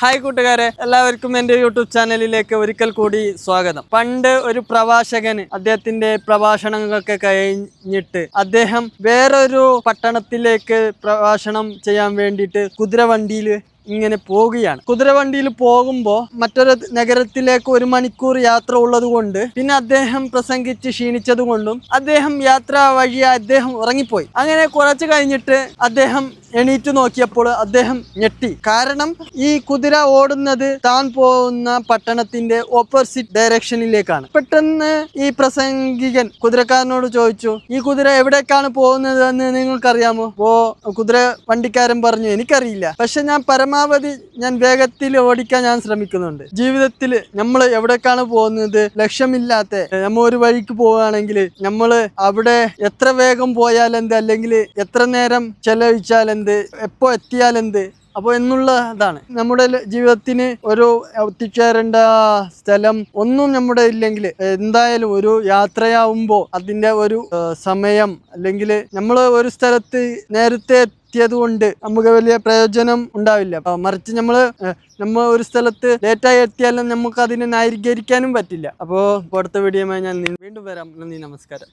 Hi കൂട്ടുകാരെ എല്ലാവർക്കും എന്റെ യൂട്യൂബ് ചാനലിലേക്ക് ഒരിക്കൽ കൂടി സ്വാഗതം. പണ്ട് ഒരു പ്രഭാഷകന് അദ്ദേഹത്തിന്റെ പ്രഭാഷണങ്ങളൊക്കെ കഴിഞ്ഞിട്ട് അദ്ദേഹം വേറൊരു പട്ടണത്തിലേക്ക് പ്രഭാഷണം ചെയ്യാൻ വേണ്ടിയിട്ട് കുതിരവണ്ടിയിൽ ഇങ്ങനെ പോവുകയാണ്. കുതിരവണ്ടിയിൽ പോകുമ്പോൾ മറ്റൊരു നഗരത്തിലേക്ക് ഒരു മണിക്കൂർ യാത്ര ഉള്ളത് കൊണ്ട് പിന്നെ അദ്ദേഹം പ്രസംഗിച്ച് ക്ഷീണിച്ചത് കൊണ്ടും അദ്ദേഹം യാത്ര വഴി അദ്ദേഹം ഉറങ്ങിപ്പോയി. അങ്ങനെ കുറച്ച് കഴിഞ്ഞിട്ട് അദ്ദേഹം എണീറ്റ് നോക്കിയപ്പോൾ അദ്ദേഹം ഞെട്ടി. കാരണം ഈ കുതിര ഓടുന്നത് താൻ പോകുന്ന പട്ടണത്തിന്റെ ഓപ്പോസിറ്റ് ഡയറക്ഷനിലേക്കാണ്. പെട്ടെന്ന് ഈ പ്രസംഗികൻ കുതിരക്കാരനോട് ചോദിച്ചു ഈ കുതിര എവിടേക്കാണ് പോകുന്നത് എന്ന് നിങ്ങൾക്കറിയാമോ? ഓ കുതിര വണ്ടിക്കാരൻ പറഞ്ഞു എനിക്കറിയില്ല. പക്ഷെ ഞാൻ പരമാവധി ഞാൻ വേഗത്തിൽ ഓടിക്കാൻ ഞാൻ ശ്രമിക്കുന്നുണ്ട്. ജീവിതത്തിൽ നമ്മൾ എവിടേക്കാണ് പോകുന്നത്? ലക്ഷ്യമില്ലാത്ത നമ്മൾ ഒരു വഴിക്ക് പോവുകയാണെങ്കിൽ നമ്മൾ അവിടെ എത്ര വേഗം പോയാൽ എന്ത് അല്ലെങ്കിൽ എത്ര നേരം ചെലവഴിച്ചാൽ എന്ത് എപ്പോ എത്തിയാൽ എന്ത് അപ്പോൾ എന്നുള്ള ഇതാണ്. നമ്മുടെ ജീവിതത്തിന് ഒരു എത്തിച്ചേരേണ്ട സ്ഥലം ഒന്നും നമ്മുടെ ഇല്ലെങ്കിൽ എന്തായാലും ഒരു യാത്രയാവുമ്പോൾ അതിന്റെ ഒരു സമയം അല്ലെങ്കിൽ നമ്മൾ ഒരു സ്ഥലത്ത് നേരത്തെ എത്തിയത് കൊണ്ട് നമുക്ക് വലിയ പ്രയോജനം ഉണ്ടാവില്ല. മറിച്ച് നമ്മൾ നമ്മൾ ഒരു സ്ഥലത്ത് ലേറ്റായി എത്തിയാലും നമുക്ക് അതിനെ ന്യായീകരിക്കാനും പറ്റില്ല. അപ്പോൾ അടുത്ത വീഡിയോമായി ഞാൻ വീണ്ടും വരാം. നന്ദി നമസ്കാരം.